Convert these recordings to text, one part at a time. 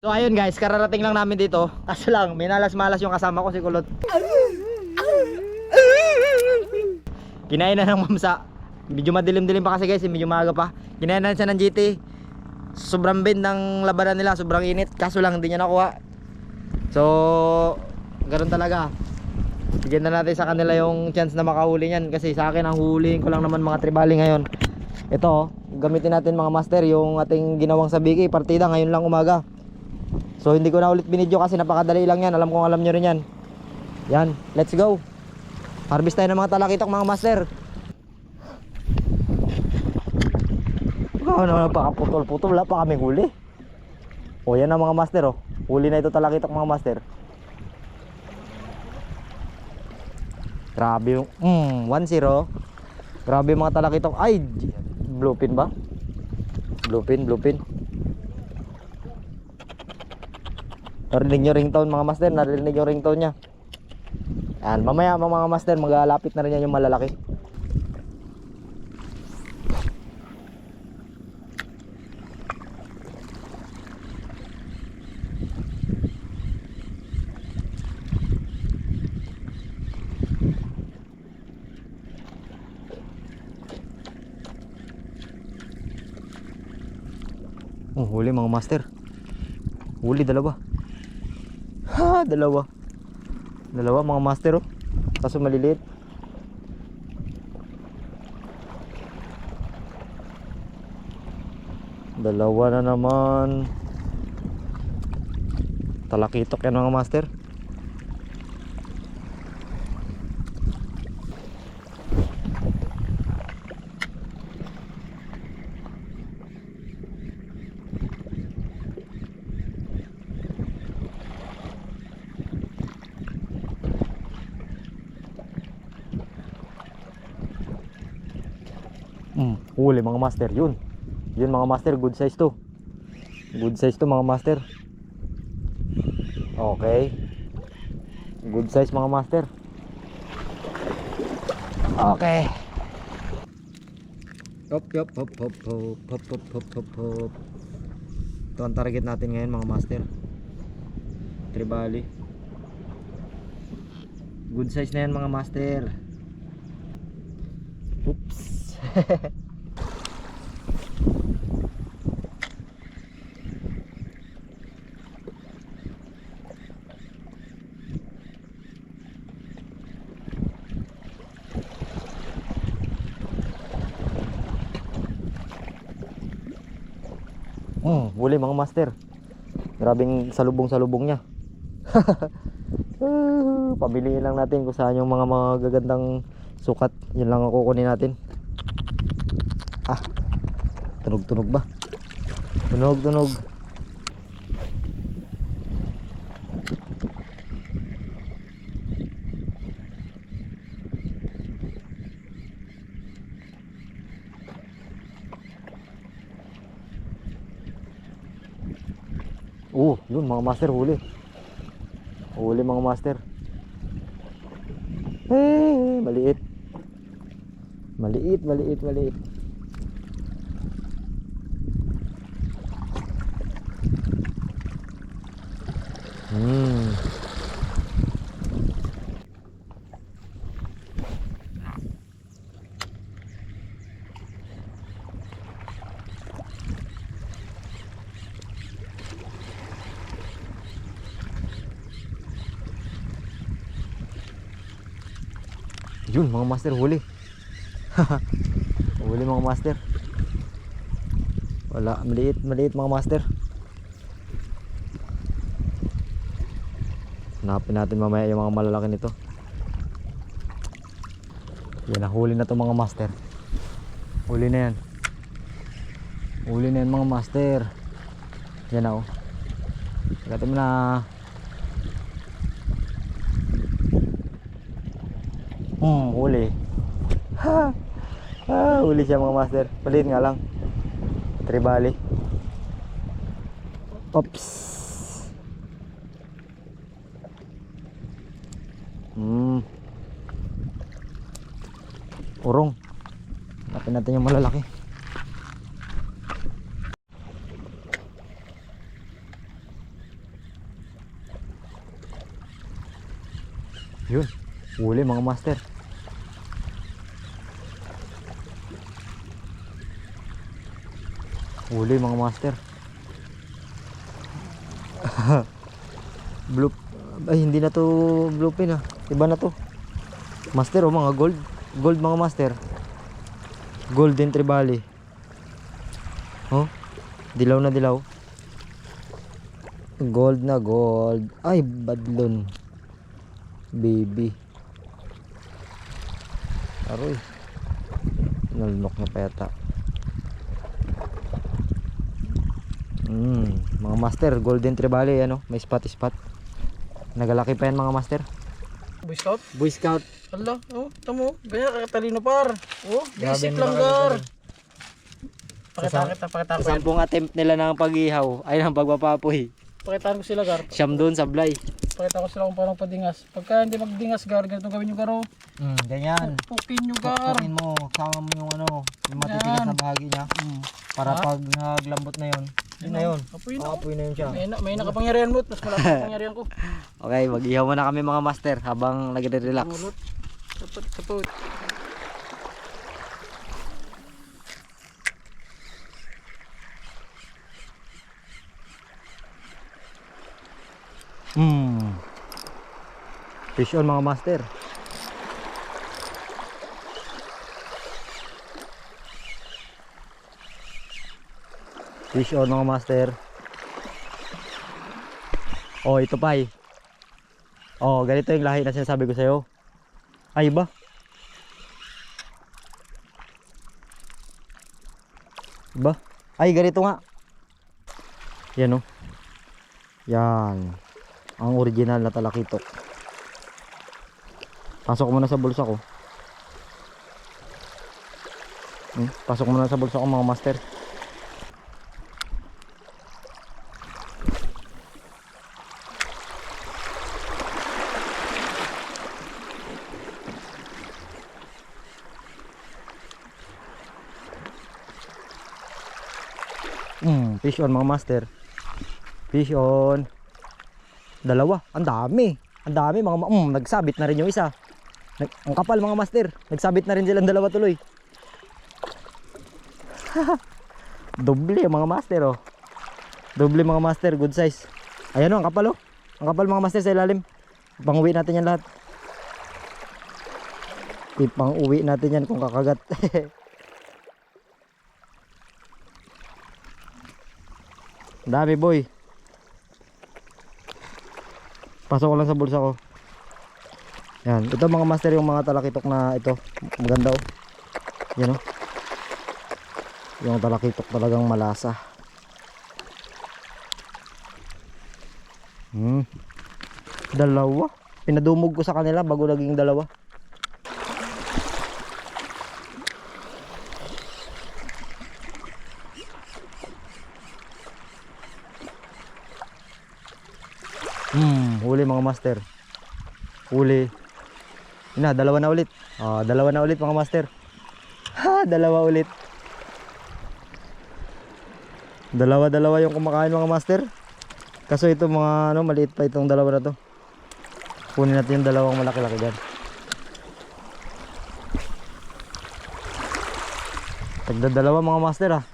So ayun guys, kararating lang namin dito. Kaso lang, may nalas-malas yung kasama ko si Kulot. Kinain na ng mamsa. Medyo madilim-dilim pa kasi guys, medyo maaga pa. Kinain na siya ng GT. Sobrang bin ng labanan nila, sobrang init. Kaso lang, hindi niya nakuha. So, ganoon talaga. Bigyan na natin sa kanila yung chance na makahuli niyan kasi sa akin ang huliin ko lang naman mga tribali ngayon. Ito, oh, gamitin natin mga master yung ating ginawang sa Biki partida ngayon lang umaga. So hindi ko na ulit binidyo kasi napakadali lang yan. Alam kong alam nyo rin yan. Yan, let's go. Harvest tayo ng mga talakitok mga master. Ano na pakaputol-putol, wala pa kaming huli. O yan ang mga master oh. Huli na ito talakitok mga master. Grabe yung mm, 1-0. Grabe mga talakitok. Ay, bluepin ba? Bluepin, bluepin. Narinig nyo ringtone mga master, narinig yung ringtone niya. Yan, mamaya mga master, maglalapit na rin yan yung malalaki. Oh, huli mga master. Huli dalawa. Ha, dalawa. Dalawa mga master oh. Kaso maliliit. Dalawa na naman. Talakitok yan mga master. Mm, huli mga master yun. Yun mga master, good size to. Good size to mga master. Okay. Good size mga master. Okay. Hop, hop, hop, hop, hop, hop, hop, hop, hop, hop. Ito ang target natin ngayon mga master. Tribali. Good size na yan mga master. Oops. Hmm, huli mga master. Grabing salubong-salubong niya. Pabiliin lang natin kung saan yung mga magagandang sukat. Yun lang ang kukunin natin. Ah, tunog-tunog ba? Tunog-tunog. Oh, yun mga master huli. Huli mga master. Eh, maliit. Maliit, maliit, maliit. Hmm. Yun mga master huli. huli mga master. Wala, maliit, maliit mga master. Hanapin natin mamaya yung mga malalaki nito. Yan, nahuli na to mga master. Huli na yan. Huli na yan mga master. Yan na oh. Mo na. Hmm, huli. Ha! Ah, huli siya mga master. Palit nga lang. Tribali. Ops. Hmm. Urong. Hanapin natin yung malalaki. Yun. Huli mga master. Huli mga master. Bloop. Ay, hindi na to bluepin ah. Iba na to. Master oh, mga gold. Gold mga master. Golden Tribali. Oh, dilaw na dilaw. Gold na gold. Ay, badlon. Baby. Aroy. Nalunok na pa yata. Mm, mga master, golden tribali ano, may spot spot. Nagalaki pa yan mga master. Boy Scout? Boy Scout. Hala, oh, tamo. Ganyan kakatalino par. Oh, basic lang gar. Pakita pakita Sa sampung attempt nila ng pag-ihaw, ay ng pagpapapoy. Pakitaan ko sila gar. Siyam doon sablay. Pakita ko sila kung paano padingas. Pagka hindi magdingas gar, ganito gawin yung garo. Mm, ganyan. Pukin nyo gar. Tukin mo, sama mo yung ano, yung matitigas na bahagi niya. Hmm. Para Ha? pag naglambot na yun, yun na yun. Apoy na. Apoy na yun siya. May, na, may nakapangyarihan mo. Mas malaki ang pangyarihan ko. Okay, mag-ihaw muna kami mga master habang nagre-relax. Mulot. Kapot, Hmm. Fish on mga master. Fish on mga master. Oh, ito pa eh. Oh, ganito yung lahi na sinasabi ko sa'yo. Ay ba? Ba? Ay, ganito nga. Yan oh. Yan. Ang original na talakitok. Pasok mo na sa bulsa ko. Hmm, pasok mo na sa bulsa ko mga master. Hmm, fish on mga master. Fish on. Dalawa. Ang dami. Ang dami mga mm, nagsabit na rin yung isa. Nag, ang kapal mga master. Nagsabit na rin silang dalawa tuloy. Doble mga master oh. Doble mga master, good size. Ayan oh, ang kapal oh. Ang kapal mga master sa ilalim. Pang-uwi natin yan lahat. Ipang-uwi natin yan kung kakagat. Dami boy. Pasok ko lang sa bulsa ko. Yan. Ito mga master yung mga talakitok na ito. Maganda oh. Yan oh. Yung talakitok talagang malasa. Hmm. Dalawa. Pinadumog ko sa kanila bago naging dalawa. Hmm, huli mga master. Huli. Yun na, dalawa na ulit. Ah, dalawa na ulit mga master. Ha, dalawa ulit. Dalawa-dalawa yung kumakain mga master. Kaso ito mga ano, maliit pa itong dalawa na to. Kunin natin yung dalawang malaki-laki dyan. Tagda dalawa mga master ah.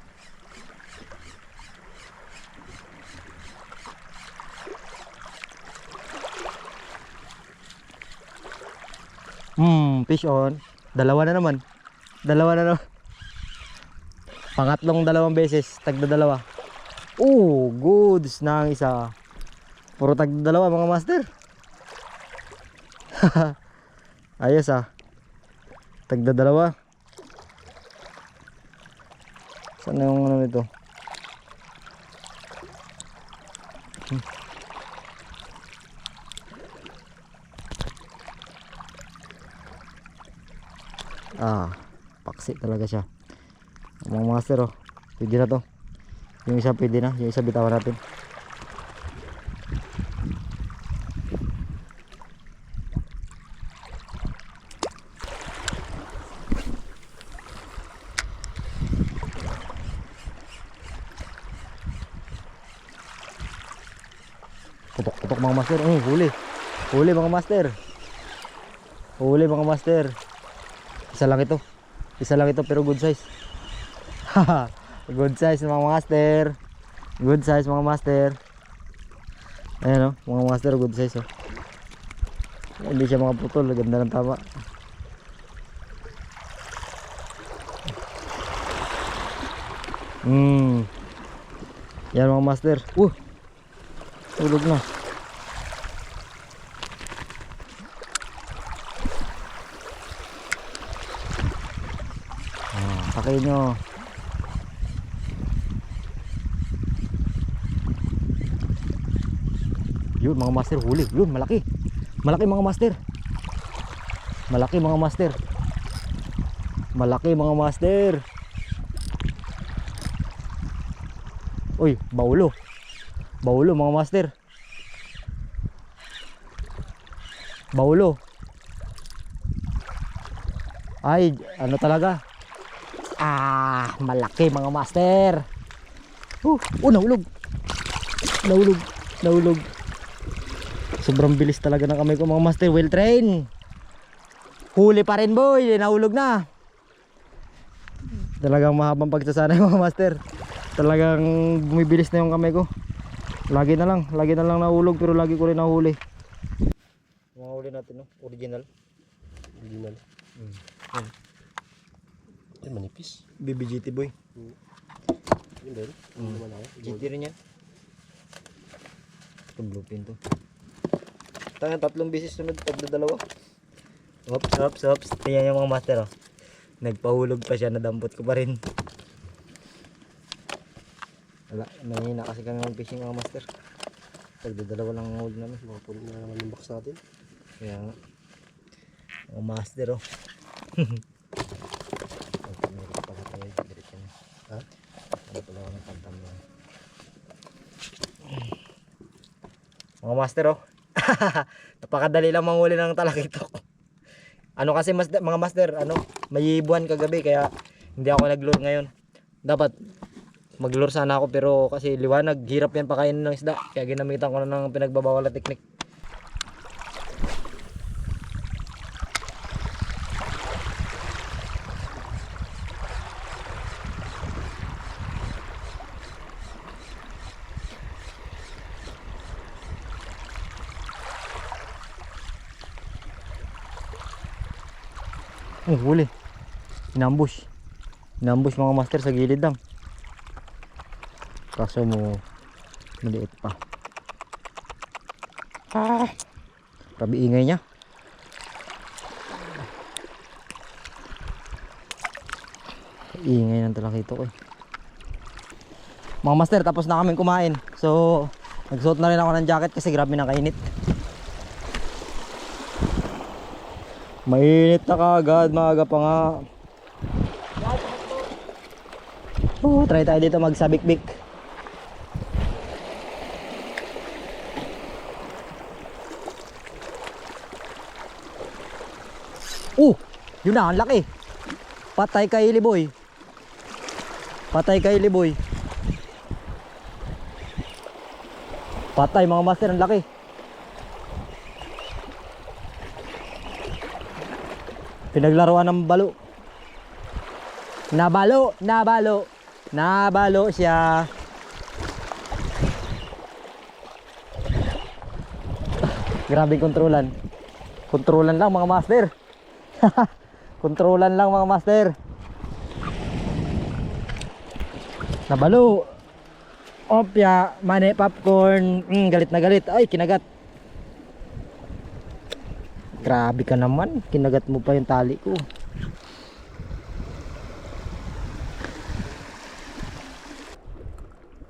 Hmm, fish on. Dalawa na naman. Dalawa na naman. Pangatlong dalawang beses, tagda dalawa. Oh, goods na ang isa. Puro tagda dalawa mga master. Ayos ah. Tagda dalawa. Saan yung ano nito? Ah, paksi talaga siya. Mga master oh. Pwede na to. Yung isa pwede na. Yung isa bitawan natin. Putok-putok mga master. Oh, huli. Huli mga master. Huli mga master. Isa lang ito. Isa lang ito pero good size. Good size mga master. Good size mga master. Ayan o, mga master good size oh. Hindi siya mga putol, ganda ng tama. Hmm. Yan mga master. Uh. Tulog na. Pakain nyo. Yun mga master huli. Yun malaki. Malaki mga master. Malaki mga master. Malaki mga master. Uy, baulo. Baulo mga master. Baulo. Ay, ano talaga? Ah, malaki mga master. Oh, oh nahulog. Nahulog. Nahulog. Sobrang bilis talaga ng kamay ko mga master. Well train. Huli pa rin boy. Nahulog na. Talagang mahabang pagsasanay mga master. Talagang bumibilis na yung kamay ko. Lagi na lang. Lagi na lang nahulog pero lagi ko rin nahuli. Mga huli natin no? Original. Original. Mm. Ay, manipis. BBGT boy. Yun din. Mm. Naman ako. GT rin yan. Itong bluepin to. Tayo tatlong beses sunod pag dalawa. Ops, ops, ops. Tingnan yung mga master oh. Nagpahulog pa siya, nadampot ko pa rin. Wala, mahina kasi kami mag-fishing mga master. Pag dalawa lang ang huli namin. Puno na naman yung box natin. Kaya nga. Mga master oh. Ay, meron pala tayo. Diretso na. Ha? Ano pala ako ng pantam lang. Mga master oh. Napakadali lang manghuli ng talakitok. Ano kasi mas, mga master, ano, may buwan kagabi kaya hindi ako nag-lure ngayon. Dapat mag-lure sana ako pero kasi liwanag, hirap yan pakainin ng isda. Kaya ginamitan ko na ng pinagbabawal na teknik. Oh, huli. Inambush. Inambush mga master sa gilid lang. Kaso mo maliit pa. Ah. Grabe ingay niya. Ingay ng talakito ko eh. Mga master, tapos na kaming kumain. So, nagsuot na rin ako ng jacket kasi grabe na Mainit na kagad, maaga pa nga. Oh, try tayo dito magsabik-bik. Oh, yun na, ang laki. Patay kay Liboy. Patay kay Liboy. Patay mga master, ang laki. Pinaglaruan ng balo. Nabalo, nabalo. Nabalo siya. Grabe kontrolan. Kontrolan lang mga master. kontrolan lang mga master. Nabalo. Opya, mani popcorn. Mm, galit na galit. Ay, kinagat. Grabe ka naman. Kinagat mo pa yung tali ko.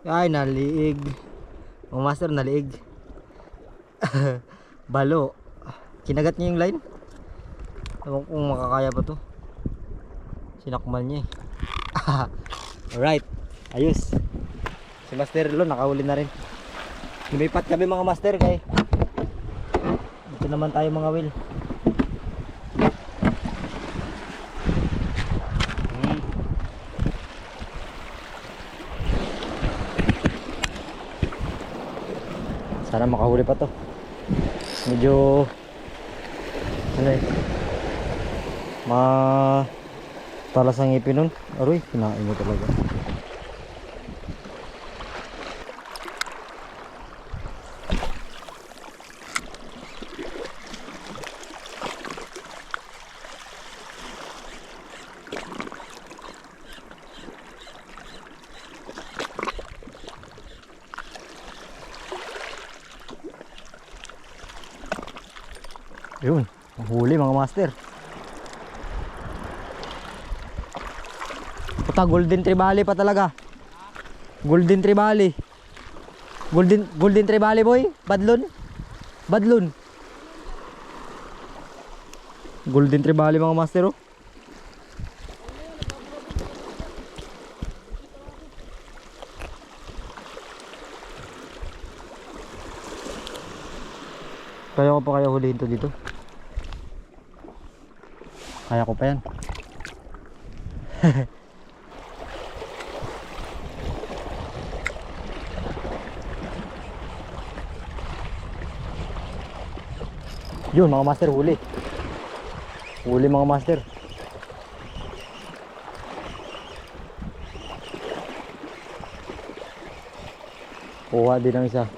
Ay, naliig. Mga master, naliig. Balo. Kinagat niya yung line. Ewan kung makakaya pa to. Sinakmal niya eh. Alright. Ayos. Si Master Lo, nakahuli na rin. Lumipat kami mga master kay. Dito naman tayo mga will. Sana makahuli pa to. Medyo ano eh. Ma talas ang ngipin nun. Aroy, kinain mo talaga. Master. Puta, golden tribali pa talaga. Golden tribali. Golden golden tribali boy, badlon. Badlon. Golden tribali mga master oh. Kaya ko pa kaya hulihin to dito. Kaya ko pa yan. Yun mga master huli. Huli mga master. Kuha din ang isa.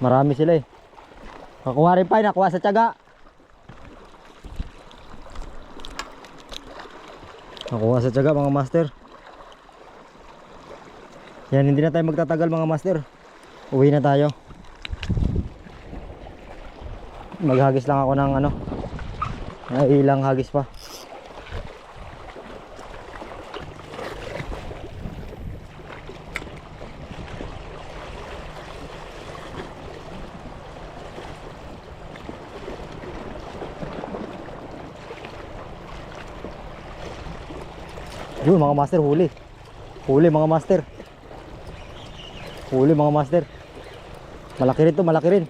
Marami sila eh. Nakuha rin pa, nakuha sa tiyaga. Nakuha sa tiyaga mga master. Yan, hindi na tayo magtatagal mga master. Uwi na tayo. Maghagis lang ako ng ano. Ilang hagis pa. Yun mga master huli. Huli mga master. Huli mga master. Malaki rin to, malaki rin.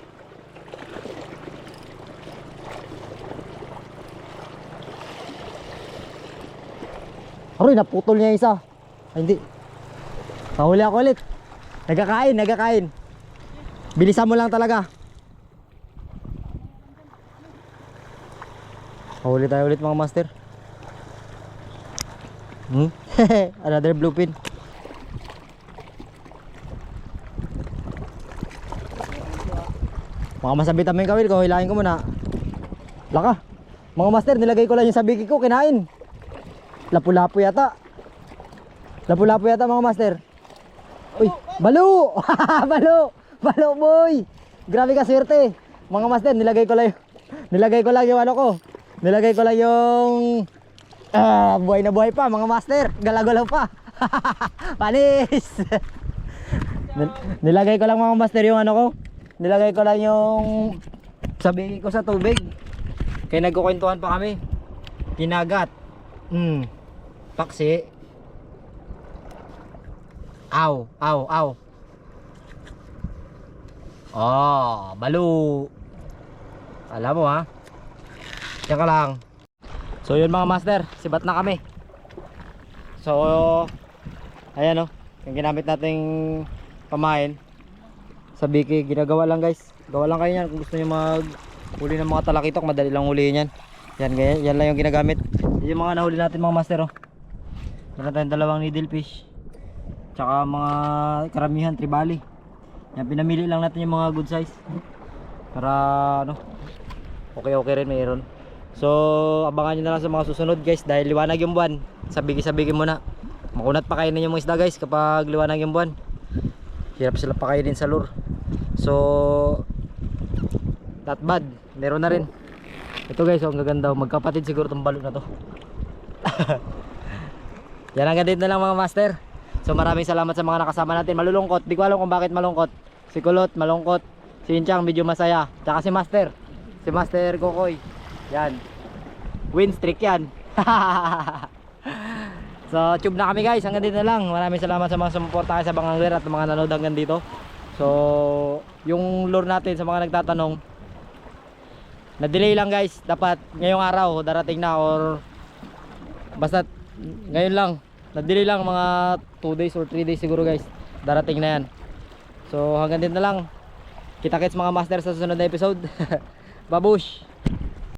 Aroy, naputol niya isa. Ay, hindi. Nahuli ako ulit. Nagkakain, nagkakain. Bilisan mo lang talaga. Huli tayo ulit mga master. Hmm? Another blue pin. Mga masabit kami kawil ko, hilahin ko muna. Laka. Mga master, nilagay ko lang yung sabiki ko, kinain. Lapu-lapu yata. Lapu-lapu yata mga master. Uy, balo! balo! Balo boy! Grabe ka swerte. Mga master, nilagay ko lang yung, nilagay ko lang yung ano ko. Nilagay ko lang yung Ah, buhay na buhay pa mga master. Galagalaw pa. Panis. Nil- nilagay ko lang mga master yung ano ko. Nilagay ko lang yung sabi ko sa tubig. Kaya nagkukwentuhan pa kami. Kinagat. Hmm. Paksi. Aw, aw, aw. Oh, balo. Alam mo ha. Yan ka lang. So yun mga master, sibat na kami. So ayan oh, yung ginamit nating pamain sa biki, ginagawa lang guys. Gawa lang kayo yan kung gusto niyo mag huli ng mga talakitok, madali lang hulihin yan. Yan, ganyan, yan lang yung ginagamit. Yung mga nahuli natin mga master oh. Meron tayong dalawang needlefish. Tsaka mga karamihan tribali. Yan pinamili lang natin yung mga good size. Para ano, okay okay rin mayroon. So, abangan nyo na lang sa mga susunod guys dahil liwanag yung buwan. Sabigi-sabigi muna. Makunat pa kainin yung mga isda guys kapag liwanag yung buwan. Hirap sila pakainin sa lure. So, not bad. Meron na rin. Ito guys, oh, ang gaganda. Magkapatid siguro tong balon na to. Yan ang ganito na lang mga master. So maraming salamat sa mga nakasama natin. Malulungkot. Di ko alam kung bakit malungkot. Si Kulot, malungkot. Si Inchang, medyo masaya. Tsaka si Master. Si Master Kokoy. Yan. Win streak yan. so, tube na kami guys. Hanggang dito na lang. Maraming salamat sa mga sumuporta sa Bangangler at mga nanood hanggang dito. So, yung lure natin sa mga nagtatanong, na-delay lang guys. Dapat ngayong araw darating na or basta ngayon lang. Na-delay lang mga 2 days or 3 days siguro guys. Darating na yan. So, hanggang dito na lang. Kita-kits mga master sa susunod na episode. Babush!